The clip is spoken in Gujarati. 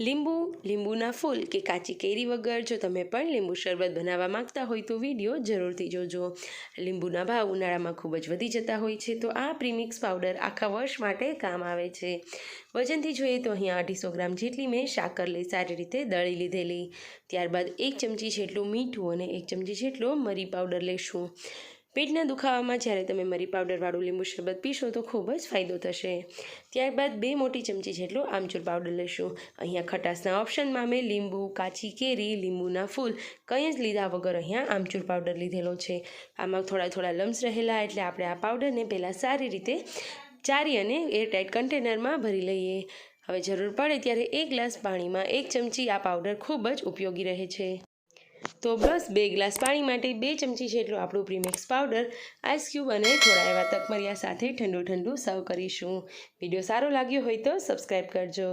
લીંબુ, લીંબુના ફૂલ કે કાચી કેરી વગર. જો તમે પણ લીંબુ શરબત બનાવવા માંગતા હોય તો વીડિયો જરૂરથી જોજો. લીંબુના ભાવ ઉનાળામાં ખૂબ જ વધી જતા હોય છે, તો આ પ્રીમિક્સ પાવડર આખા વર્ષ માટે કામ આવે છે. વજનથી જોઈએ તો અહીંયા અઢીસો ગ્રામ જેટલી મેં સાકર લઈ સારી રીતે દળી લીધેલી. ત્યારબાદ એક ચમચી જેટલું મીઠું અને એક ચમચી જેટલો મરી પાવડર લેશું. પેટના દુખાવામાં જ્યારે તમે મરી પાવડરવાળું લીંબુ શરબત પીશો તો ખૂબ જ ફાયદો થશે. ત્યારબાદ બે મોટી ચમચી જેટલો આમચૂર પાવડર લેશું. અહીંયા ખટાશના ઓપ્શનમાં મેં લીંબુ, કાચી કેરી, લીંબુના ફૂલ કંઈ જ લીધા વગર અહીંયા આમચૂર પાવડર લીધેલો છે. આમાં થોડા થોડા લમ્સ રહેલા એટલે આપણે આ પાવડરને પહેલાં સારી રીતે ચારી અને એરટાઇટ કન્ટેનરમાં ભરી લઈએ. હવે જરૂર પડે ત્યારે એક ગ્લાસ પાણીમાં એક ચમચી આ પાવડર ખૂબ જ ઉપયોગી રહે છે. તો બસ બે ગ્લાસ પાણી માટે બે ચમચી જેટલો આપણું પ્રીમિક્સ પાવડર, આઈસ ક્યુબ અને થોડા એવા તકમરિયા સાથે ઠંડુ ઠંડુ સર્વ કરીશું. વીડિયો સારો લાગ્યો હોય તો સબસ્ક્રાઈબ કરજો.